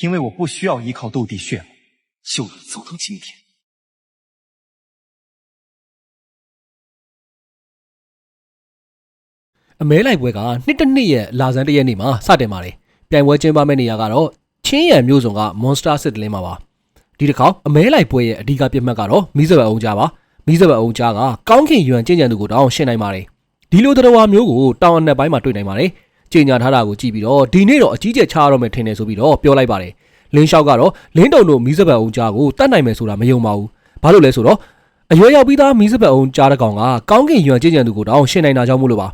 因为我不需要依靠斗帝血脉，就能走到今天。 အမဲလိုက်ပွဲကနှစ်တစ်နှစ်ရဲ့လာဇန်တစ်ရက်နေ့မှာစတင်ပါတယ်ပြိုင်ပွဲကျင်းပမယ့်နေရာကတော့ချင်းရံမျိုးစုံက Monster Sit လင်းမှာပါဒီတစ်ခါအမဲလိုက်ပွဲရဲ့အဓိကပြတ်မှတ်ကတော့မီးစပတ်အောင်ကြားပါမီးစပတ်အောင်ကြားကကောင်းခင်ရွံကျင့်ကြံသူကိုတောင်းရှင်းနိုင်ပါတယ်ဒီလိုတော်ဝါမျိုးကိုတောင်အနက်ပိုင်းမှာတွေ့နိုင်ပါတယ် ကျင်ညာထားတာကိုကြည့်ပြီးတော့ဒီနေ့တော့အကြီးကျယ်ချရတော့မယ်ထင်တယ်ဆိုပြီးတော့ပြောလိုက်ပါတယ်လင်းလျှောက်ကတော့လင်းတုံတို့မီးစပတ်အောင်ကြားကိုတတ်နိုင်မယ်ဆိုတာမယုံပါဘူးဘာလို့လဲဆိုတော့အရွယ်ရောက်ပြီးသားမီးစပတ်အောင်ကြားတဲ့ကောင်ကကောင်းကင်ရွံကျင့်ကြံသူကိုတောင်းရှင်းနိုင်တာကြောင့်မို့လို့ပါ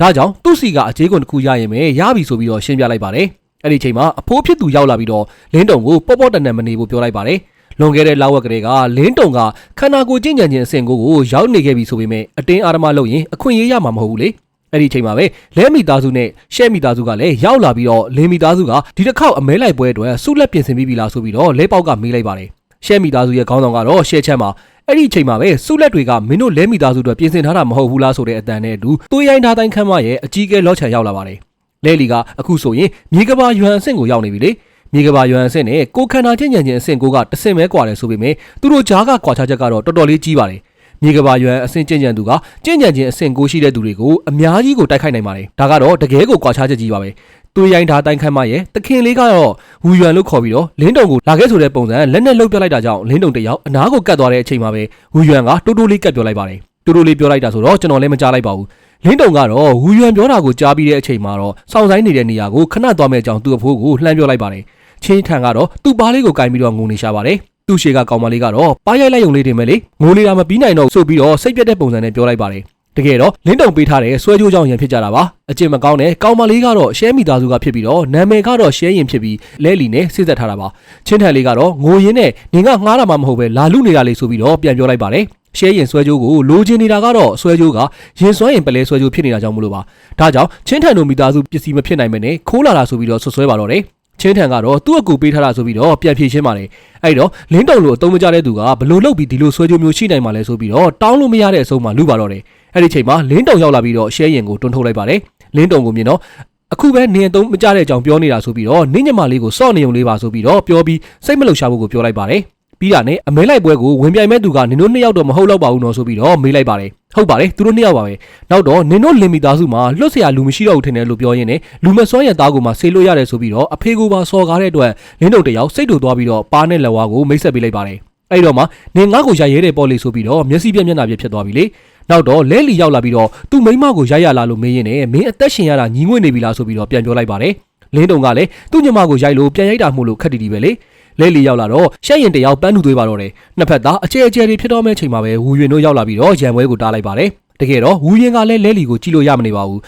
ဒါကြောင့်သူ့စီကအကြေးကွန်တစ်ခုရရင်ပဲရပြီဆိုပြီးတော့ရှင်းပြလိုက်ပါတယ်။အဲ့ဒီချိန်မှာအဖိုးဖြစ်သူရောက်လာပြီးတော့လင်းတုံကိုပေါ့ပေါ့တန်တန်မနေဖို့ပြောလိုက်ပါတယ်။လွန်ခဲ့တဲ့လောက်ဝက်ကလေးကလင်းတုံကခန္ဓာကိုယ်ကျင့်ကြံခြင်းအဆင့်ကိုကိုရောက်နေခဲ့ပြီဆိုပေမဲ့အတင်းအာရမလုပ်ရင်အခွင့်အရေးရမှာမဟုတ်ဘူးလေ။ အဲ့ဒီချိန်မှာပဲလဲမီသားစုနဲ့ရှဲမီသားစုကလည်းရောက်လာပြီးတော့လင်းမီသားစုကဒီတစ်ခေါက်အမဲလိုက်ပွဲအတွက်ဆုလက်ပြင်ဆင်ပြီးပြီလားဆိုပြီးတော့လဲပေါက်ကမေးလိုက်ပါတယ်။ရှဲမီသားစုရဲ့ခေါင်းဆောင်ကတော့ရှဲချက်မှာအဲ့ဒီအချိန်မှာပဲစုလက်တွေကမင်းတို့လဲမိသားစုအတွက်ပြင်ဆင်ထားတာမဟုတ်ဘူးလားဆိုတဲ့အတန်နဲ့အတူသွေးရိုင်းထားတိုင်းခမ်းမရဲ့အကြီးအကဲလော့ချန်ရောက်လာပါတယ်။လဲလီကအခုဆိုရင်မြေကဘာယွမ်အဆင့်ကိုရောက်နေပြီလေ။မြေကဘာယွမ်အဆင့်နဲ့ကိုခန္ဓာချင်းညံချင်းအဆင့်ကိုကတဆင့်ပဲကွာတယ်ဆိုပေမဲ့သူတို့ကြားကကွာခြားချက်ကတော့တော်တော်လေးကြီးပါတယ်။ မြေကဘာယွမ်အဆင့်ကျင့်ကြံသူကကျင့်ကြံခြင်းအဆင့်ကိုရှိတဲ့သူတွေကိုအများကြီးကိုတိုက်ခိုက်နိုင်ပါတယ်။ဒါကတော့တကယ်ကိုကွာခြားချက်ကြီးပါပဲ။သွေးရိုင်းထားတိုင်းခမ်းမရဲ့တခင်လေးကတော့ဝူယွမ်လို့ခေါ်ပြီးတော့လင်းတုံကိုလာခဲ့ဆိုတဲ့ပုံစံလက်နဲ့လှုပ်ပြလိုက်တာကြောင့်လင်းတုံတယောက်အနားကိုကတ်သွားတဲ့အချိန်မှာပဲဝူယွမ်ကတိုးတိုးလေးကတ်ပြောလိုက်ပါတယ်တိုးတိုးလေးပြောလိုက်တာဆိုတော့ကျွန်တော်လည်းမကြားလိုက်ပါဘူးလင်းတုံကတော့ဝူယွမ်ပြောတာကိုကြားပြီးတဲ့အချိန်မှာတော့စောင့်ဆိုင်နေတဲ့နေရာကိုခဏသွားမဲ့အကြောင်းသူ့အဖိုးကိုလှမ်းပြောလိုက်ပါတယ်ချင်းထန်ကတော့သူ့ပါးလေးကိုကင်ပြီးတော့ငုံနေရှာပါတယ် သူ့ရှေကကောင်မလေးကတော့ပါးရိုက်လိုက်ုံလေးတင်မဲ့လေငိုနေတာမပြီးနိုင်တော့ဆိုပြီးတော့စိတ်ပြတ်တဲ့ပုံစံနဲ့ပြောလိုက်ပါတယ်တကယ်တော့လင်းတုံပေးထားတဲ့ဆွဲကြိုးကြောင့်ရန်ဖြစ်ကြတာပါအကျင့်မကောင်းတဲ့ကောင်မလေးကတော့ရှဲမိသားစုကဖြစ်ပြီးတော့နာမည်ကတော့ရှဲရင်ဖြစ်ပြီးလဲလီနဲ့စိတ်သက်ထားတာပါချင်းထန်လေးကတော့ငိုရင်းနဲ့နင်ကငှားတာမှမဟုတ်ပဲလာလူနေတာလေဆိုပြီးတော့ပြန်ပြောလိုက်ပါတယ်ရှဲရင်ဆွဲကြိုးကိုလိုချင်နေတာကတော့ဆွဲကြိုးကရင်ဆွဲရင်ပလဲဆွဲကြိုးဖြစ်နေတာကြောင့်မလို့ပါဒါကြောင့်ချင်းထန်တို့မိသားစုပစ္စည်းမဖြစ်နိုင်မနဲ့ခိုးလာတာဆိုပြီးတော့ဆွဆွဲပါတော့တယ် ချင်းထန်ကတော့သူ့အကူပေးထားတာဆိုပြီးတော့ပြန်ဖြေရှင်းပါတယ်အဲ့တော့လင်းတုံလိုအသုံးမကျတဲ့သူကဘလို့လုပ်ပြီးဒီလိုဆွဲကြိုးမျိုးရှိနိုင်မှာလဲဆိုပြီးတော့တောင်းလို့မရတဲ့အဆုံးမှာလူပါတော့တယ်အဲ့ဒီချိန်မှာလင်းတုံရောက်လာပြီးတော့ရှဲရင်ကိုတွန်းထုတ်လိုက်ပါတယ်လင်းတုံကိုမြင်တော့အခုပဲနင်အသုံးမကျတဲ့အကြောင်းပြောနေတာဆိုပြီးတော့နင်းညမလေးကိုစော့နေုံလေးပါဆိုပြီးတော့ပြောပြီးစိတ်မလှုပ်ရှားဖို့ကိုပြောလိုက်ပါတယ် ပြီးတာနဲ့အမဲလိုက်ပွဲကိုဝင်ပြိုင်မဲ့သူကနင်တို့နှစ်ယောက်တော့မဟုတ်တော့ပါဘူးနော်ဆိုပြီးတော့မေးလိုက်ပါတယ်ဟုတ်ပါတယ်သူတို့နှစ်ယောက်ပါပဲနောက်တော့နင်တို့လင်မီသားစုမှာလွတ်ဆရာလူမရှိတော့ဘူးထင်တယ်လို့ပြောရင်းနဲ့လူမစွမ်းရသားကိုမှဆေးလို့ရတယ်ဆိုပြီးတော့အဖေကိုပါစော်ကားတဲ့အတွက်နင်တို့တယောက်စိတ်တူသွားပြီးတော့ပါးနဲ့လက်ဝါးကိုမိတ်ဆက်ပေးလိုက်ပါတယ်အဲ့တော့မှနင်ငါ့ကိုရရဲတဲ့ပေါ့လေဆိုပြီးတော့မျက်စိပြက်မျက်နှာပြက်ဖြစ်သွားပြီလေနောက်တော့လဲလီရောက်လာပြီးတော့သူ့မိမကိုရရလာလို့မေးရင်းနဲ့မင်းအသက်ရှင်ရတာညီငွေ့နေပြီလားဆိုပြီးတော့ပြန်ပြောလိုက်ပါတယ်လင်းတုံကလည်းသူ့ညီမကိုရိုက်လို့ပြန်ရိုက်တာမို့လို့ခက်တီတီပဲလေ လဲလီရောက်လာတော့ရှက်ရင်တယောက်ပန်းထူသွေးပါတော့တယ်နှစ်ဖက်သားအကျဲအကျဲတွေဖြစ်တော့မဲ့ချိန်မှာပဲဝူရင်တို့ရောက်လာပြီးတော့ရံပွဲကိုတားလိုက်ပါတယ်တကယ်တော့ဝူရင်ကလည်းလဲလီကိုကြည့်လို့ရမနေပါဘူး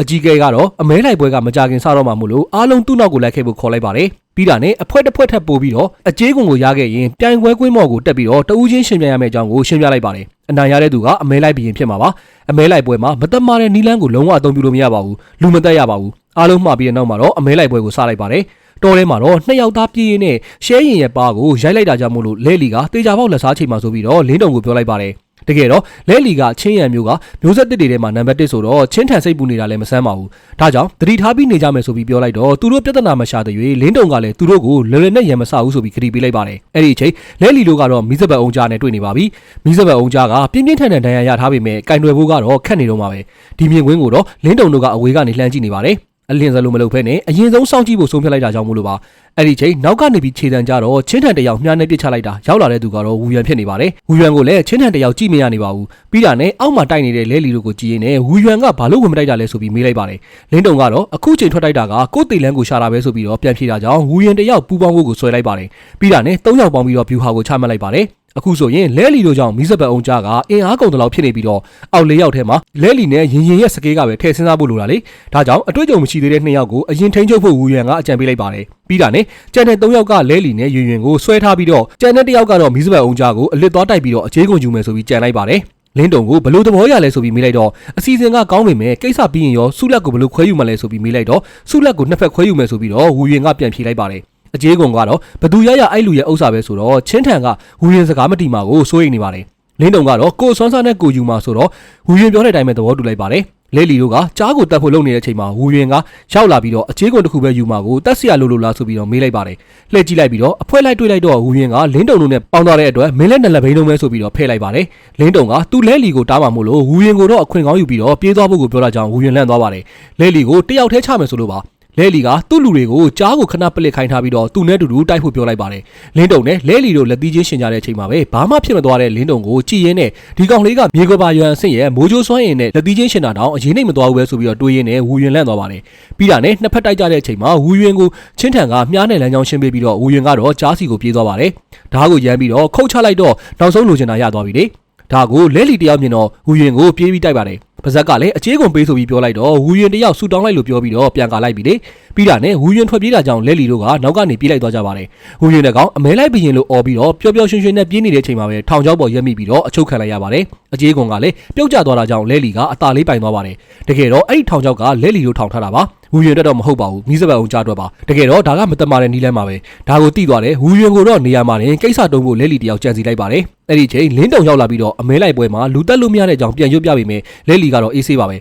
အကြီးကဲကတော့အမဲလိုက်ပွဲကမကြခင်စတော့မှမို့လို့အားလုံးသူ့နောက်ကိုလိုက်ခဲ့ဖို့ခေါ်လိုက်ပါတယ်ပြီးတာနဲ့အဖွဲတစ်ဖွဲထပ်ပို့ပြီးတော့အကျေးကွန်ကိုရခဲ့ရင်ပြိုင်ပွဲကွင်းမော်ကိုတက်ပြီးတော့တဦးချင်းရှင်ပြိုင်ရမယ့်အကြောင်းကိုရှင်းပြလိုက်ပါတယ်အနိုင်ရတဲ့သူကအမဲလိုက်ဘရင်ဖြစ်မှာပါအမဲလိုက်ပွဲမှာမတမာတဲ့နီလန်းကိုလုံးဝအသုံးပြုလို့မရပါဘူးလူမတက်ရပါဘူး အားလုံးမှားပြီးတဲ့နောက်မှာတော့အမဲလိုက်ပွဲကိုစလိုက်ပါတယ်တော်ထဲမှာတော့နှစ်ယောက်သားပြေးရင်းနဲ့ရှဲရင်ရဲ့ပါကိုရိုက်လိုက်တာကြောင့်မို့လို့လဲလီကတေချာပေါက်လက်စားချိန်မှာဆိုပြီးတော့လင်းတုံကိုပြောလိုက်ပါတယ်တကယ်တော့လဲလီကချင်းရံမျိုးကမျိုးဆက်တစ်တွေထဲမှာနံပါတ်1ဆိုတော့ချင်းထန်စိတ်ပူနေတာလည်းမဆန်းပါဘူးဒါကြောင့်တတိထားပြီးနေကြမယ်ဆိုပြီးပြောလိုက်တော့သူတို့ပြဿနာမရှာတဲ့၍လင်းတုံကလည်းသူတို့ကိုလွယ်လွယ်နဲ့ရံမဆဘူးဆိုပြီးခရီးပေးလိုက်ပါတယ်အဲ့ဒီအချိန်လဲလီတို့ကတော့မီးစပတ်အောင်ကြားနဲ့တွေ့နေပါပြီမီးစပတ်အောင်ကြားကပြင်းပြင်းထန်ထန်ဒဏ်ရာရထားပေမဲ့ကင်တွယ်ဖို့ကတော့ခက်နေတော့မှာပဲဒီမြင်ကွင်းကိုတော့လင်းတုံတို့ကအဝေးကနေလှမ်းကြည့်နေပါတယ် အလင်းစလုံးမလုပ်ဖဲနဲ့အရင်ဆုံးစောင့်ကြည့်ဖို့ဆုံးဖြတ်လိုက်တာကြောင့်မို့လို့ပါအဲ့ဒီချိန်နောက်ကနေပြီးခြေတံကြတော့ချင်းထန်တယောက်မြားနဲ့ပြစ်ချလိုက်တာရောက်လာတဲ့သူကတော့ဝူယန်ဖြစ်နေပါတယ်ဝူယန်ကိုလည်းချင်းထန်တယောက်ကြည့်မရနေပါဘူးပြီးတာနဲ့အောက်မှာတိုက်နေတဲ့လဲလီတို့ကိုကြည့်ရင်းနဲ့ဝူယန်ကဘာလို့ဝင်မတိုက်တာလဲဆိုပြီးမေးလိုက်ပါတယ်လင်းတုံကတော့အခုချိန်ထွက်တိုက်တာကကိုယ်တေလန်းကိုရှာတာပဲဆိုပြီးတော့ပြန်ဖြေတာကြောင့်ဝူယန်တယောက်ပူပေါင်းဖို့ကိုဆွဲလိုက်ပါတယ်ပြီးတာနဲ့၃ယောက်ပေါင်းပြီးတော့ဗျူဟာကိုချမှတ်လိုက်ပါတယ် အခုဆိုရင်လဲလီတို့ကြောင့်မီးစပတ်အောင်ကြားကအင်အားကုန်တလောက်ဖြစ်နေပြီးတော့အောက်လေးယောက်ထဲမှာလဲလီနဲ့ရင်ရင်ရဲ့စကေးကပဲထည့်စဉ်းစားဖို့လိုတာလေဒါကြောင့်အတွေ့အကြုံမရှိသေးတဲ့နှစ်ယောက်ကိုအရင်ထိန်းချုပ်ဖို့ဝူယန်ကအကြံပေးလိုက်ပါတယ်ပြီးတာနဲ့ကျန်တဲ့၃ယောက်ကလဲလီနဲ့ရင်ရင်ကိုဆွဲထားပြီးတော့ကျန်တဲ့တစ်ယောက်ကတော့မီးစပတ်အောင်ကြားကိုအလစ်သွားတိုက်ပြီးတော့အခြေကုန်ယူမယ်ဆိုပြီးကြံလိုက်ပါတယ်လင်းတုံကိုဘလို့သဘောရလဲဆိုပြီးမေးလိုက်တော့အစီအစဉ်ကကောင်းပေမဲ့ကိစ္စပြီးရင်ရောဆုလက်ကိုဘလို့ခွဲယူမလဲဆိုပြီးမေးလိုက်တော့ဆုလက်ကိုနှစ်ဖက်ခွဲယူမယ်ဆိုပြီးတော့ဝူရင်ကပြန်ဖြေလိုက်ပါတယ် အကျေးကွန်ကတော့ဘသူရရအဲ့လူရဲ့ဥစ္စာပဲဆိုတော့ချင်းထန်ကဝူရင်စကားမတီမာကိုစိုးရိမ်နေပါတယ်လင်းတုံကတော့ကိုဆွမ်းစားနဲ့ကိုယူမာဆိုတော့ဝူရင်ပြောတဲ့အတိုင်းပဲသဘောတူလိုက်ပါတယ်လဲလီတို့ကကြားကိုတက်ဖို့လုပ်နေတဲ့အချိန်မှာဝူရင်ကရောက်လာပြီးတော့အခြေကွန်တစ်ခုပဲယူမှာကိုတက်စီရလို့လို့လားဆိုပြီးတော့မေးလိုက်ပါတယ်လှည့်ကြည့်လိုက်ပြီးတော့အဖွဲလိုက်တွေ့လိုက်တော့ဝူရင်ကလင်းတုံတို့နဲ့ပေါင်းသွားတဲ့အတွက်မင်းလက်နဲ့လက်ဘိန်းလုံးပဲဆိုပြီးတော့ဖဲ့လိုက်ပါတယ်လင်းတုံကသူ့လဲလီကိုတားမှာမို့လို့ဝူရင်ကိုတော့အခွင့်ကောင်းယူပြီးတော့ပြေးသွားဖို့ကိုပြောတာကြောင့်ဝူရင်လန့်သွားပါတယ်လဲလီကိုတယောက်တည်းချမယ်ဆိုလို့ပါ လဲလီကသူ့လူတွေကိုကြားကိုခဏပလစ်ခိုင်းထားပြီးတော့သူနဲ့တူတူတိုက်ဖို့ပြောလိုက်ပါတယ်လင်းတုံနဲ့လဲလီတို့လက်သီးချင်းရှင်ကြတဲ့အချိန်မှာပဲဘာမှဖြစ်မသွားတဲ့လင်းတုံကိုကြည်ရင်းနဲ့ဒီကောင်လေးကမြေကပါရွံအဆင့်ရဲ့မိုးကြိုးစွမ်းရင်နဲ့လက်သီးချင်းရှင်တာတောင်အရင်နှိမ်မသွားဘူးပဲဆိုပြီးတော့တွေးရင်းနဲ့ဝူရင်လန့်သွားပါတယ်ပြီးတာနဲ့နှစ်ဖက်တိုက်ကြတဲ့အချိန်မှာဝူရင်ကိုချင်းထန်ကမြားနဲ့လမ်းကြောင်းရှင်းပေးပြီးတော့ဝူရင်ကတော့ကြားစီကိုပြေးသွားပါတယ်ဓားကိုရမ်းပြီးတော့ခုတ်ချလိုက်တော့နောက်ဆုံးလိုချင်တာရသွားပြီလေ ဒါကိုလဲလီတယောက်မြင်တော့ဝူရင်ကိုပြေးပြီးတိုက်ပါတယ်ပါဇက်ကလည်းအခြေကုန်ပေးဆိုပြီးပြောလိုက်တော့ဝူရင်တယောက်ဆူတောင်းလိုက်လို့ပြောပြီးတော့ပြန်ကာလိုက်ပြီလေပြီးတာနဲ့ဝူရင်ထွက်ပြေးတာကြောင့်လဲလီတို့ကနောက်ကနေပြေးလိုက်သွားကြပါတယ်ဝူရင်တကောင်အမဲလိုက်ဘရင်လို့អော်ပြီးတော့ပျော်ပျော်ရွှင်ရွှင်နဲ့ပြေးနေတဲ့အချိန်မှာပဲထောင်ချောက်ပေါ်ရက်မိပြီးတော့အချုပ်ခံလိုက်ရပါတယ်အခြေကုန်ကလည်းပြုတ်ကျသွားတာကြောင့်လဲလီကအตาလေးပိုင်သွားပါတယ်တကယ်တော့အဲ့ဒီထောင်ချောက်ကလဲလီတို့ထောင်ထားတာပါ ဝူရင်တက်တော့မဟုတ်ပါဘူးမိစပတ်အောင်ကြားတွက်ပါတကယ်တော့ဒါကမတမာတဲ့နီးလန်းပါပဲဒါကိုတိသွားတယ်ဝူရင်ကိုတော့နေရာမှာနေကိစ္စတုံးဖို့လဲလီတယောက်ကြံစီလိုက်ပါတယ်အဲ့ဒီချိန်လင်းတုံရောက်လာပြီးတော့အမဲလိုက်ပွဲမှာလူတက်လို့မရတဲ့အကြောင်းပြန်ရွတ်ပြပေးမယ်လဲလီကတော့အေးဆေးပါပဲ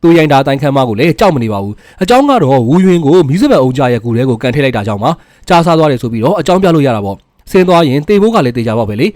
သူရိုင်းတာတိုင်ခမ်းမကိုလည်းကြောက်မနေပါဘူးအကြောင်းကတော့ဝူရင်ကိုမိစပတ်အောင်ကြားရဲ့ကူထဲကိုကန်ထည့်လိုက်တာကြောင့်ပါကြားစားသွားတယ်ဆိုပြီးတော့အကြောင်းပြလို့ရတာပေါ့ဆင်းသွားရင်တေဖို့ကလည်းတေချာပေါ့ပဲလေ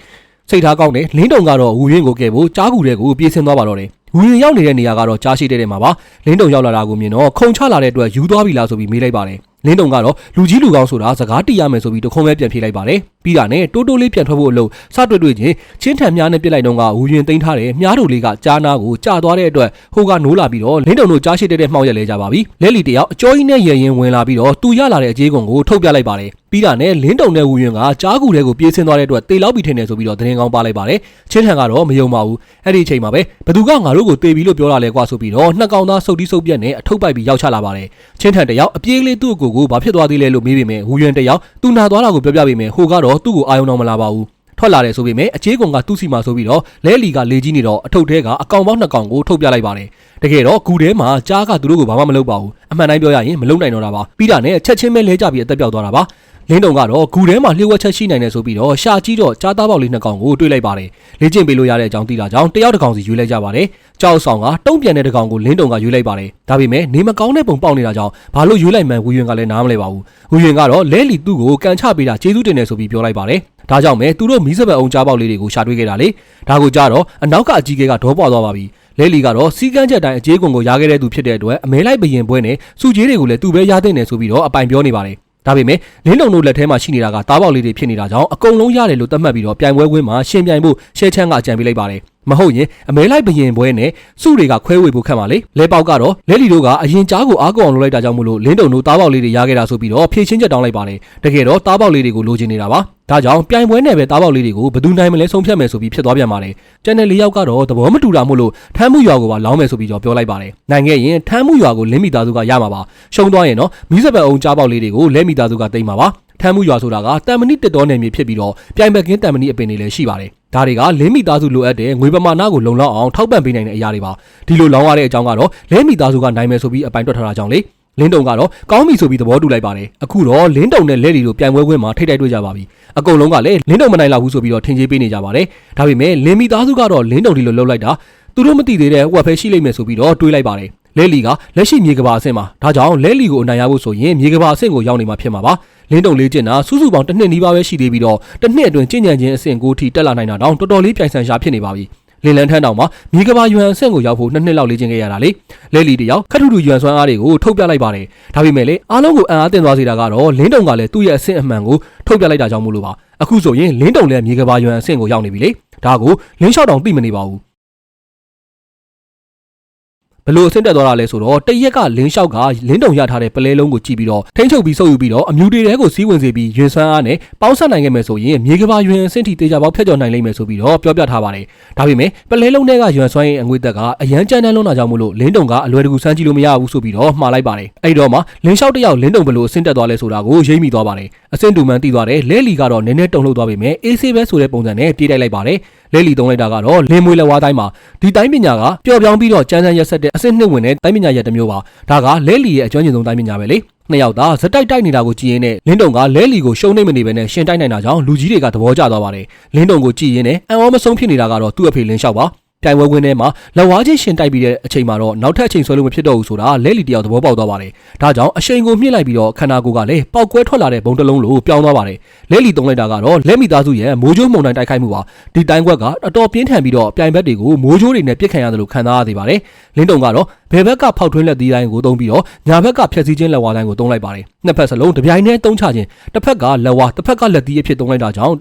စိတ်ထားကောင်းတယ်လင်းတုံကတော့ဝူရင်ကိုကဲဖို့ကြားကူတဲ့ကိုပြေးဆင်းသွားပါတော့တယ် ဝူရင်ရောက်နေတဲ့နေရာကတော့ကြားရှိတဲ့တဲ့မှာပါလင်းတုံရောက်လာတာကိုမြင်တော့ခုံချလာတဲ့အတွက်ယူသွားပြီလားဆိုပြီးမေးလိုက်ပါတယ်လင်းတုံကတော့လူကြီးလူကောင်းဆိုတာစကားတီးရမယ်ဆိုပြီးတခုံးပဲပြန်ဖြေလိုက်ပါတယ် ပြီးတာနဲ့တိုးတိုးလေးပြန်ထွက်ဖို့အလို့စတွေ့တွေ့ချင်းချင်းထန်မြားနဲ့ပြစ်လိုက်တော့ကဝူရင်သိမ်းထားတယ်မြားတို့လေးကကြားနာကိုကြာသွားတဲ့အတွက်ဟိုကနိုးလာပြီးတော့လင်းတုံတို့ကြားရှိတဲ့တဲ့မှောက်ရက်လဲကြပါပြီလဲလီတယောက်အကျော်ကြီးနဲ့ရရင်ဝင်လာပြီးတော့သူရလာတဲ့အကြေးကွန်ကိုထုတ်ပြလိုက်ပါတယ်ပြီးတာနဲ့လင်းတုံနဲ့ဝူရင်ကကြားကူတဲ့ကိုပြေးဆင်းသွားတဲ့အတွက်တေလောက်ပြီးထင်တယ်ဆိုပြီးတော့သတင်းကောင်းပါလိုက်ပါတယ်ချင်းထန်ကတော့မယုံပါဘူးအဲ့ဒီအချိန်မှာပဲဘသူကငါတို့ကိုတေပြီးလို့ပြောလာလဲကွာဆိုပြီးတော့နှစ်ကောင်သားစုပ်တီးစုပ်ပြက်နဲ့အထုပ်ပိုက်ပြီးရောက်ချလာပါတယ်ချင်းထန်တယောက်အပြေးလေးသူ့ကိုကိုဘာဖြစ်သွားသေးလဲလို့မေးပေမဲ့ဝူရင်တယောက်သူနာသွားတာကိုပြောပြပေမဲ့ဟိုကတော့သူ့ကိုအာယုံတော့မလာပါဘူးထွက်လာတယ်ဆိုပေမဲ့အချေးကွန်ကသူ့စီမှာဆိုပြီးတော့လဲလီကလေကြီးနေတော့အထုပ်ထဲကအကောင်ပေါင်းနှစ်ကောင်ကိုထုတ်ပြလိုက်ပါတယ်တကယ်တော့ဂူထဲမှာကြားကသူတို့ကိုဘာမှမလုပ်ပါဘူးအမှန်တိုင်းပြောရရင်မလုပ်နိုင်တော့တာပါပြီးတာနဲ့ချက်ချင်းပဲလဲကြပြီးအသက်ပြောက်သွားတာပါ လင်းတုံကတော့ဂူထဲမှာလျှို့ဝှက်ချက်ရှိနိုင်တယ်ဆိုပြီးတော့ရှာကြီးတော့ကြားသားပေါက်လေးနှစ်ကောင်ကိုတွေ့လိုက်ပါတယ်လေ့ကျင့်ပေးလို့ရတဲ့အကြောင်းသိတာကြောင့်တယောက်တစ်ကောင်စီယူလိုက်ကြပါတယ်ကြောက်ဆောင်ကတုံးပြန်တဲ့တစ်ကောင်ကိုလင်းတုံကယူလိုက်ပါတယ်ဒါပေမဲ့နေမကောင်းတဲ့ပုံပေါက်နေတာကြောင့်ဘာလို့ယူလိုက်မှန်းဝူရင်ကလည်းနားမလဲပါဘူးဝူရင်ကတော့လဲလီသူ့ကိုကန်ချပေးတာကျေးဇူးတင်တယ်ဆိုပြီးပြောလိုက်ပါတယ်ဒါကြောင့်မဲသူတို့မီးစပတ်အောင်ကြားပေါက်လေးတွေကိုရှာတွေ့ခဲ့တာလေဒါကိုကြားတော့အနောက်ကအကြီးကဲကဒေါပွားသွားပါပြီလဲလီကတော့စီကန်းချက်တိုင်းအကျေးကွန်ကိုရခဲ့တဲ့သူဖြစ်တဲ့အတွက်အမဲလိုက်ဘရင်ပွဲနဲ့စုကြီးတွေကိုလည်းသူပဲရတဲ့နေဆိုပြီးတော့အပိုင်ပြောနေပါတယ် ဒါပေမဲ့လင်းလုံတို့လက်ထဲမှာရှိနေတာကတားပေါက်လေးတွေဖြစ်နေတာကြောင့်အကုန်လုံးရတယ်လို့သတ်မှတ်ပြီးတော့ပြိုင်ပွဲခွင်းမှာရှင်ပြိုင်ဖို့ရှဲချမ်းကအကြံပေးလိုက်ပါတယ် မဟုတ်ရင်အမဲလိုက်ဘရင်ပွဲနဲ့စုတွေကခွဲဝေဖို့ခက်ပါလေလဲပေါက်ကတော့လဲလီတို့ကအရင်ကြားကိုအားကောင်းအောင်လုပ်လိုက်တာကြောင့်မလို့လင်းတုံတို့တားပေါက်လေးတွေရခဲ့တာဆိုပြီးတော့ဖြည့်ချင်းချက်တောင်းလိုက်ပါတယ်တကယ်တော့တားပေါက်လေးတွေကိုလိုချင်နေတာပါဒါကြောင့်ပြိုင်ပွဲနဲ့ပဲတားပေါက်လေးတွေကိုဘယ်သူနိုင်မလဲဆုံးဖြတ်မယ်ဆိုပြီးဖြစ်သွားပြန်ပါတယ်ကျန်တဲ့လေးယောက်ကတော့သဘောမတူတာမို့လို့ထမ်းမှုရွာကိုပါလောင်းမယ်ဆိုပြီးတော့ပြောလိုက်ပါတယ်နိုင်ခဲ့ရင်ထမ်းမှုရွာကိုလင်းမိသားစုကရမှာပါရှုံးသွားရင်တော့မီးစပတ်အောင်ကြားပေါက်လေးတွေကိုလဲမိသားစုကတိမ့်မှာပါ ထမ်းမှုရွာဆိုတာကတန်မဏိတစ်တော်နယ်မြေဖြစ်ပြီးတော့ပြိုင်ဘက်ကင်းတန်မဏိအပင်တွေလည်းရှိပါတယ်ဒါတွေကလင်းမိသားစုလိုအပ်တဲ့ငွေပမာဏကိုလုံလောက်အောင်ထောက်ပံ့ပေးနိုင်တဲ့အရာတွေပါဒီလိုလောင်းရတဲ့အကြောင်းကတော့လဲမိသားစုကနိုင်မယ်ဆိုပြီးအပိုင်တွက်ထားတာကြောင့်လေလင်းတုံကတော့ကောင်းပြီဆိုပြီးသဘောတူလိုက်ပါတယ်အခုတော့လင်းတုံနဲ့လဲလီတို့ပြိုင်ပွဲခွင်းမှာထိတ်တိုက်တွေ့ကြပါပြီအကုန်လုံးကလည်းလင်းတုံမနိုင်လောက်ဘူးဆိုပြီးတော့ထင်ကြီးပေးနေကြပါတယ်ဒါပေမဲ့လင်းမိသားစုကတော့လင်းတုံဒီလိုလှုပ်လိုက်တာသူတို့မသိသေးတဲ့ဝက်ဖဲရှိလိမ့်မယ်ဆိုပြီးတော့တွေးလိုက်ပါတယ်လဲလီကလက်ရှိမြေကဘာအဆင့်မှာဒါကြောင့်လဲလီကိုအနိုင်ရဖို့ဆိုရင်မြေကဘာအဆင့်ကိုရောက်နေမှာဖြစ်မှာပါ လင်းတုံလေးကျင်တာစုစုပေါင်းတစ်နှစ်နီးပါးပဲရှိသေးပြီးတော့တစ်နှစ်အတွင်းကျင့်ကြံခြင်းအဆင့်ကိုထိတက်လာနိုင်တာတောင်တော်တော်လေးပြိုင်ဆိုင်ရှားဖြစ်နေပါပြီလင်းလန်းထန်းတောင်မှာမြေကဘာယွမ်အဆင့်ကိုရောက်ဖို့နှစ်နှစ်လောက်လေ့ကျင့်ခဲ့ရတာလေလဲလီတယောက်ခက်ထူထူယွမ်စွမ်းအားတွေကိုထုတ်ပြလိုက်ပါတယ်ဒါပေမဲ့လေအားလုံးကိုအံ့အားသင့်သွားစေတာကတော့လင်းတုံကလည်းသူ့ရဲ့အဆင့်အမှန်ကိုထုတ်ပြလိုက်တာကြောင့်မို့လို့ပါအခုဆိုရင်လင်းတုံလည်းမြေကဘာယွမ်အဆင့်ကိုရောက်နေပြီလေဒါကိုလင်းလျှောက်တောင်သိမနေပါဘူး ဘလို့အဆင့်တက်သွားတာလဲဆိုတော့တရက်ကလင်းလျှောက်ကလင်းတုံရထားတဲ့ပလဲလုံးကိုကြည့်ပြီးတော့ထိမ့်ချုပ်ပြီးဆုပ်ယူပြီးတော့အမြူတွေတဲကိုစီးဝင်စေပြီးရင်ဆွမ်းအားနဲ့ပေါင်းဆက်နိုင်ခဲ့မယ်ဆိုရင်မြေကဘာယွင်အဆင့်ထိတေချာပေါက်ဖျက်ကျော်နိုင်လိမ့်မယ်ဆိုပြီးတော့ပြောပြထားပါတယ်ဒါပေမဲ့ပလဲလုံးတွေကယွင်ဆွမ်းရဲ့အငွေသက်ကအရန်ကြမ်းတမ်းလုံးတာကြောင့်မို့လို့လင်းတုံကအလွယ်တကူစမ်းကြည့်လို့မရဘူးဆိုပြီးတော့မှားလိုက်ပါတယ်အဲ့တော့မှလင်းလျှောက်တစ်ယောက်လင်းတုံဘလို့အဆင့်တက်သွားလဲဆိုတာကိုရိပ်မိသွားပါတယ်အဆင့်တူမှန်သိသွားတယ်လဲလီကတော့နည်းနည်းတုံလှုပ်သွားပေမဲ့အေးဆေးပဲဆိုတဲ့ပုံစံနဲ့ပြေးတိုက်လိုက်ပါတယ်လဲလီတုံးလိုက်တာကတော့လင်းမွေးလက်ဝါးတိုင်းမှာဒီတိုင်းပညာကပျော်ပြောင်းပြီးတော့ကြမ်းစမ်းရက်ဆက်တဲ့အဆင့်နှစ်ဝင်တဲ့တိုင်းပညာရက်တစ်မျိုးပါဒါကလဲလီရဲ့အကျွမ်းကျင်ဆုံးတိုင်းပညာပဲလေနှစ်ယောက်သားဇက်တိုက်တိုက်နေတာကိုကြည့်ရင်းနဲ့လင်းတုံကလဲလီကိုရှုံးနေမနေပဲနဲ့ရှင်တိုက်နိုင်တာကြောင့်လူကြီးတွေကသဘောကျသွားပါတယ်လင်းတုံကိုကြည့်ရင်းနဲ့အံ့ဩမဆုံးဖြစ်နေတာကတော့သူ့အဖေလင်းလျှောက်ပါ ပြိုင်ပွဲဝင်ထဲမှာလက်ဝါးချင်းရှင်တိုက်ပြီးတဲ့အချိန်မှာတော့နောက်ထပ်အချိန်ဆွဲလို့မဖြစ်တော့ဘူးဆိုတာလဲလီတယောက်သဘောပေါက်သွားပါတယ်။ဒါကြောင့်အရှိန်ကိုမြင့်လိုက်ပြီးတော့ခန္ဓာကိုယ်ကလည်းပေါက်ကွဲထွက်လာတဲ့ဘုံတစ်လုံးလိုပြောင်းသွားပါတယ်။လဲလီတုံးလိုက်တာကတော့လက်မိသားစုရဲ့မိုးကြိုးမုံတိုင်းတိုက်ခိုက်မှုပါ။ဒီတိုင်းခွက်ကအတော်ပြင်းထန်ပြီးတော့ပြိုင်ဘက်တွေကိုမိုးကြိုးတွေနဲ့ပြစ်ခံရတယ်လို့ခံစားရသေးပါတယ်။လင်းတုံကတော့ဘယ်ဘက်ကဖောက်ထွင်းလက်သီးတိုင်းကိုသုံးပြီးတော့ညာဘက်ကဖြက်စီးခြင်းလက်ဝါးတိုင်းကိုသုံးလိုက်ပါတယ်။နှစ်ဖက်စလုံးတပြိုင်တည်းသုံးချခြင်းတစ်ဖက်ကလက်ဝါးတစ်ဖက်ကလက်သီးအဖြစ်သုံးလိုက်တာကြောင့်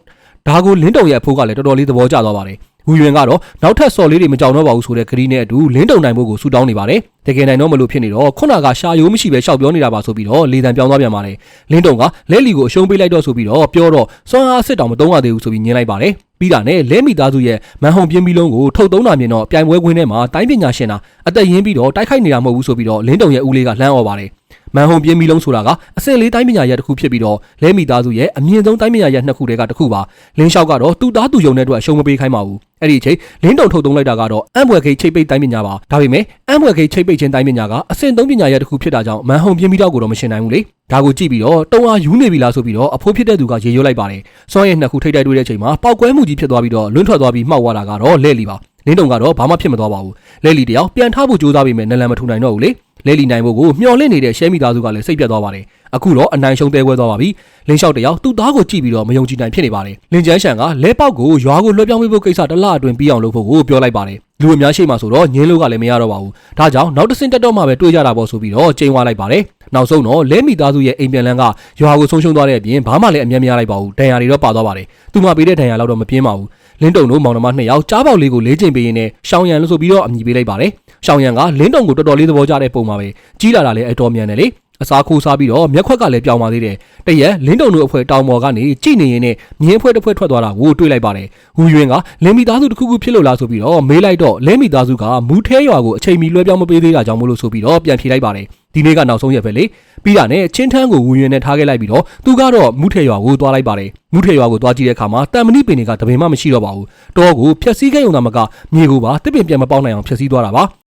ဒါကိုလင်းတုံရဲ့အဖိုးကလည်းတော်တော်လေးသဘောကျသွားပါတယ်။ ဝီယွင်ကတော့နောက်ထပ်စော်လေးတွေမကြောင်တော့ပါဘူးဆိုတဲ့ဂရီးနဲ့အတူလင်းတုံနိုင်ဖို့ကိုဆူတောင်းနေပါတယ်။တကယ်နိုင်တော့မလို့ဖြစ်နေတော့ခုနကရှာယိုးမရှိပဲရှောက်ပြောနေတာပါဆိုပြီးတော့လေတံပြောင်းသွားပြန်ပါတယ်။လင်းတုံကလဲလီကိုအရှုံးပေးလိုက်တော့ဆိုပြီးတော့ပြောတော့စွမ်းအားစစ်တောင်မတုံးရသေးဘူးဆိုပြီးညင်းလိုက်ပါတယ်။ပြီးတာနဲ့လဲမိသားစုရဲ့မန်ဟုံပြင်းပြီးလုံးကိုထုတ်သုံးတာမြင်တော့ပြိုင်ပွဲခွင်းထဲမှာတိုင်းပညာရှင်တာအသက်ရင်းပြီးတော့တိုက်ခိုက်နေတာမဟုတ်ဘူးဆိုပြီးတော့လင်းတုံရဲ့ဦးလေးကလှမ်းអော်ပါတယ်။ မန်ဟုံပြင်းပြီးလုံးဆိုတာကအစင်လေးတိုင်းပညာရဲ့တစ်ခုဖြစ်ပြီးတော့လဲမိသားစုရဲ့အမြင့်ဆုံးတိုင်းပညာရဲ့နှစ်ခုတည်းကတစ်ခုပါလင်းလျှောက်ကတော့တူသားတူယုံတဲ့အတွက်အရှုံးမပေးခိုင်းပါဘူးအဲ့ဒီအချိန်လင်းတုံထုတ်သုံးလိုက်တာကတော့အံဘွယ်ခိတ်ချိတ်ပိတ်တိုင်းပညာပါဒါပေမဲ့အံဘွယ်ခိတ်ချိတ်ပိတ်ခြင်းတိုင်းပညာကအစင်သုံးပညာရဲ့တစ်ခုဖြစ်တာကြောင့်မန်ဟုံပြင်းပြီးတော့ကိုတော့မရှင်နိုင်ဘူးလေဒါကိုကြည့်ပြီးတော့တုံအားယူနေပြီလားဆိုပြီးတော့အဖိုးဖြစ်တဲ့သူကရေရွတ်လိုက်ပါတယ်စွမ်းရဲ့နှစ်ခုထိတ်တိုက်တွေ့တဲ့အချိန်မှာပောက်ကွဲမှုကြီးဖြစ်သွားပြီးတော့လွန့်ထွက်သွားပြီးမှောက်သွားတာကတော့လဲ့လီပါလင်းတုံကတော့ဘာမှဖြစ်မသွားပါဘူးလဲလီတယောက်ပြန်ထားဖို့ကြိုးစားပြီးမဲ့နလန်မထူနိုင်တော့ဘူးလေ လဲလီနိုင်ဖို့ကိုမျော်လင့်နေတဲ့ရှဲမိသားစုကလည်းစိတ်ပြတ်သွားပါတယ်အခုတော့အနိုင်ရှုံးသေးပွဲသွားပါပြီလင်းလျှောက်တယောက်သူ့သားကိုကြည့်ပြီးတော့မယုံကြည်နိုင်ဖြစ်နေပါတယ်လင်းချမ်းရှန်ကလဲပေါက်ကိုရွာကိုလွှဲပြောင်းပေးဖို့ကိစ္စတစ်လအတွင်းပြီးအောင်လုပ်ဖို့ကိုပြောလိုက်ပါတယ်လူအများရှိမှဆိုတော့ညင်းလို့ကလည်းမရတော့ပါဘူးဒါကြောင့်နောက်တစ်ဆင့်တက်တော့မှပဲတွေးကြတာပေါ့ဆိုပြီးတော့ချိန်ဝါလိုက်ပါတယ်နောက်ဆုံးတော့လဲမိသားစုရဲ့အိမ်ပြန်လန်းကရွာကိုဆုံးရှုံးသွားတဲ့အပြင်ဘာမှလည်းအမြင်မရလိုက်ပါဘူးဒဏ်ရာတွေတော့ပါသွားပါတယ်သူမှပေးတဲ့ဒဏ်ရာတော့မပြင်းပါဘူးလင်းတုံတို့မောင်နှမနှစ်ယောက်ကြားပေါက်လေးကိုလေးချိန်ပေးရင်းနဲ့ရှောင်းရံလို့ဆိုပြီးတော့အမည်ပေးလိုက်ပါတယ် ရှောင်းရံကလင်းတုံကိုတော်တော်လေးသဘောကျတဲ့ပုံပါပဲကြီးလာတာလည်းအတော်မြန်တယ်လေအစားခိုးစားပြီးတော့မျက်ခွက်ကလည်းပြောင်းပါသေးတယ်တရက်လင်းတုံတို့အဖွဲတောင်ပေါ်ကနေကြည်နေရင်နဲ့မြင်းဖွဲတစ်ဖွဲထွက်သွားတာကိုတွေ့လိုက်ပါတယ်ဟူယွင်ကလင်းမီသားစုတစ်ခုခုဖြစ်လို့လားဆိုပြီးတော့မေးလိုက်တော့လင်းမီသားစုကမူးထဲရွာကိုအချိန်မီလွှဲပြောင်းမပေးသေးတာကြောင့်မလို့ဆိုပြီးတော့ပြန်ဖြေလိုက်ပါတယ်ဒီနေ့ကနောက်ဆုံးရက်ပဲလေပြီးတာနဲ့ချင်းထန်းကိုဝူယွင်နဲ့ထားခဲ့လိုက်ပြီးတော့သူကတော့မူးထဲရွာကိုသွားလိုက်ပါတယ်မူးထဲရွာကိုသွားကြည့်တဲ့အခါမှာတန်မဏိပင်တွေကတပင်မှမရှိတော့ပါဘူးတောကိုဖျက်ဆီးခဲ့ုံသာမကမြေကိုပါတစ်ပင်ပြန်မပေါက်နိုင်အောင်ဖျက်ဆီးသွားတာပါ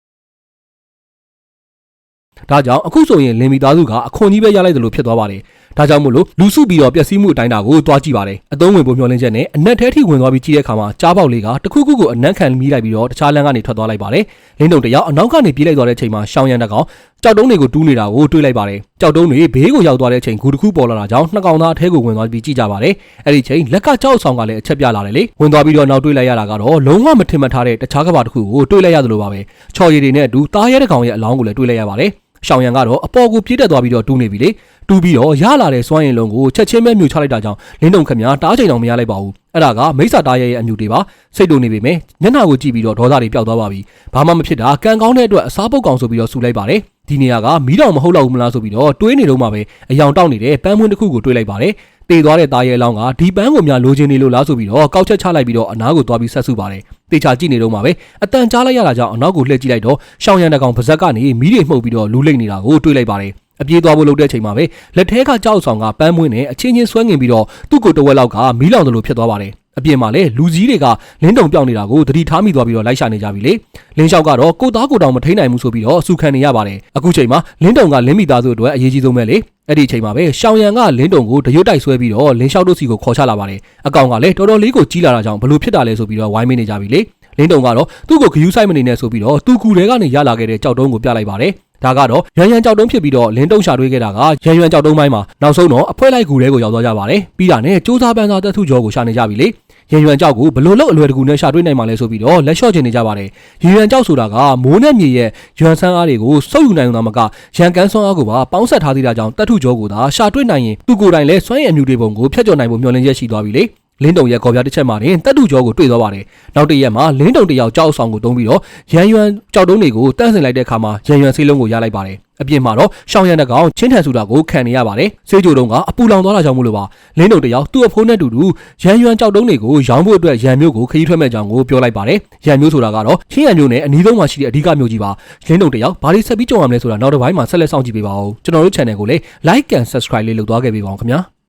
ဒါကြောင့်အခုဆိုရင်လင်မီသားစုကအခွန်ကြီးပဲရလိုက်တယ်လို့ဖြစ်သွားပါတယ်။ဒါကြောင့်မို့လို့လူစုပြီးတော့ပျက်စီးမှုအတိုင်းတာကိုတွားကြည့်ပါတယ်။အသုံးဝင်ပုံမျှော်လင့်ချက်နဲ့အနက်ထဲထိဝင်သွားပြီးကြည့်တဲ့အခါမှာကြားပေါက်လေးကတစ်ခုခုကိုအနက်ခံမိလိုက်ပြီးတော့တခြားလမ်းကနေထွက်သွားလိုက်ပါတယ်။လင်းတုံတယောက်အနောက်ကနေပြေးလိုက်သွားတဲ့အချိန်မှာရှောင်းရံတကောင်ကြောက်တုံးတွေကိုတူးနေတာကိုတွေးလိုက်ပါတယ်။ကြောက်တုံးတွေဘေးကိုရောက်သွားတဲ့အချိန်ဂူတစ်ခုပေါ်လာတာကြောင့်နှစ်ကောင်သားအထဲကိုဝင်သွားပြီးကြည့်ကြပါတယ်။အဲ့ဒီချိန်လက်ကကြောက်ဆောင်ကလည်းအချက်ပြလာတယ်လေ။ဝင်သွားပြီးတော့နောက်တွေးလိုက်ရတာကတော့လုံးဝမထင်မှတ်ထားတဲ့တခြားကဘာတစ်ခုကိုတွေးလိုက်ရသလိုပါပဲ။ချော်ရည်တွေနဲ့အတူတားရဲတဲ့ကောင်ရဲ့အလောင်းကိုလည်းတွေးလိုက်ရပါတယ်။ ရှောင်းရံကတော့အပေါ်ကိုပြေးတက်သွားပြီးတော့တူးနေပြီလေတူးပြီးတော့ရလာတဲ့စွမ်းရင်လုံးကိုချက်ချင်းပဲမြူချလိုက်တာကြောင့်လင်းတုံခမတားချိန်အောင်မရလိုက်ပါဘူးအဲ့ဒါကမိစ္ဆာတားရဲ့ရဲ့အမြူတွေပါစိတ်တုန်နေပေမဲ့မျက်နှာကိုကြည့်ပြီးတော့ဒေါသတွေပျောက်သွားပါပြီဘာမှမဖြစ်တာကံကောင်းတဲ့အတွက်အစားပုတ်ကောင်ဆိုပြီးတော့ဆူလိုက်ပါတယ်ဒီနေရာကမီးတောင်မဟုတ်တော့ဘူးမလားဆိုပြီးတော့တွေးနေတော့မှပဲအယောင်တောက်နေတဲ့ပန်းမွန်းတစ်ခုကိုတွေးလိုက်ပါတယ် တည်သွားတဲ့သားရဲလောင်းကဒီပန်းကိုများလိုချင်နေလို့လားဆိုပြီးတော့ကောက်ချက်ချလိုက်ပြီးတော့အနားကိုသွားပြီးဆက်စုပါတယ်တေချာကြည့်နေတော့မှပဲအတန်ကြားလိုက်ရတာကြောင့်အနောက်ကိုလှည့်ကြည့်လိုက်တော့ရှောင်းရံတကောင်ပါဇက်ကနေမီးတွေမှုတ်ပြီးတော့လူးလိမ့်နေတာကိုတွေးလိုက်ပါတယ်အပြေးသွားဖို့လုပ်တဲ့အချိန်မှာပဲလက်ထဲကကြောက်ဆောင်ကပန်းမွင်းနဲ့အချင်းချင်းဆွဲငင်ပြီးတော့သူ့ကိုတဝက်လောက်ကမီးလောင်တယ်လို့ဖြစ်သွားပါတယ်အပြင်မှာလည်းလူကြီးတွေကလင်းတုံပြောင်းနေတာကိုသတိထားမိသွားပြီးတော့လိုက်ရှာနေကြပြီလေလင်းလျှောက်ကတော့ကိုသားကိုတောင်မထိန်နိုင်ဘူးဆိုပြီးတော့အဆူခံနေရပါတယ်အခုချိန်မှာလင်းတုံကလင်းမိသားစုအတွက်အရေးကြီးဆုံးပဲလေ အဲ့ဒီအချိန်မှာပဲရှောင်းရံကလင်းတုံကိုတရွတ်တိုက်ဆွဲပြီးတော့လင်းလျှောက်တို့စီကိုခေါ်ချလာပါတယ်အကောင်ကလည်းတော်တော်လေးကိုကြီးလာတာကြောင့်ဘလို့ဖြစ်တာလဲဆိုပြီးတော့ဝိုင်းမင်းနေကြပြီလေလင်းတုံကတော့သူ့ကိုဂယူးဆိုင်မနေနဲ့ဆိုပြီးတော့သူ့ကူတွေကနေရလာခဲ့တဲ့ကြောက်တုံးကိုပြလိုက်ပါတယ်ဒါကတော့ရန်ရန်ကြောက်တုံးဖြစ်ပြီးတော့လင်းတုံရှာတွေးခဲ့တာကရန်ရန်ကြောက်တုံးပိုင်းမှာနောက်ဆုံးတော့အဖွဲလိုက်ကူတဲကိုရောက်သွားကြပါတယ်ပြီးတာနဲ့စူးစမ်းပန်းစားတက်ထုကျော်ကိုရှာနေကြပြီလေ ရန်ရန်ကြောက်ကိုဘလို့လို့အလွယ်တကူနဲ့ရှာတွေးနိုင်မှလဲဆိုပြီးတော့လက်လျှော့ချင်နေကြပါတယ်ရန်ရန်ကြောက်ဆိုတာကမိုးနဲ့မြေရဲ့ရန်ဆန်းအားတွေကိုစုပ်ယူနိုင်ုံသာမကရန်ကန်းဆွမ်းအားကိုပါပေါင်းဆက်ထားသေးတာကြောင့်တက်ထုကျော်ကိုသာရှာတွေးနိုင်ရင်သူကိုယ်တိုင်လည်းစွမ်းရည်အမြူတွေပုံကိုဖျက်ကျော်နိုင်ဖို့မျှော်လင့်ချက်ရှိသွားပြီလေ လင်းတုံရဲ့ခေါ်ပြတစ်ချက်မှာတင်တက်တူကျော်ကိုတွေ့သွားပါတယ်။နောက်တစ်ရက်မှာလင်းတုံတစ်ယောက်ကြောက်ဆောင်ကိုတုံးပြီးတော့ရန်ရွံကြောက်တုံးတွေကိုတန့်စင်လိုက်တဲ့အခါမှာရန်ရွံဆေးလုံးကိုရလိုက်ပါတယ်။အပြင်မှာတော့ရှောင်းရံတကောင်ချင်းထန်ဆူတာကိုခံနေရပါတယ်။ဆေးကြိုတုံးကအပူလောင်သွားတာကြောင့်မလို့ပါ။လင်းတုံတစ်ယောက်သူ့အဖိုးနဲ့တူတူရန်ရွံကြောက်တုံးတွေကိုရောင်းဖို့အတွက်ရန်မျိုးကိုခရီးထွက်မဲ့ကြောင်းကိုပြောလိုက်ပါတယ်။ရန်မျိုးဆိုတာကတော့ချင်းရန်မျိုးနဲ့အနီးဆုံးမှာရှိတဲ့အဓိကမျိုးကြီးပါ။လင်းတုံတစ်ယောက်ဘာလို့ဆက်ပြီးကြုံရမလဲဆိုတာနောက်တစ်ပိုင်းမှာဆက်လက်စောင့်ကြည့်ပေးပါဦး။ကျွန်တော်တို့ channel ကိုလည်း like and subscribe လေးလုပ်သွားခဲ့ပေးပါဦးခင်ဗျာ။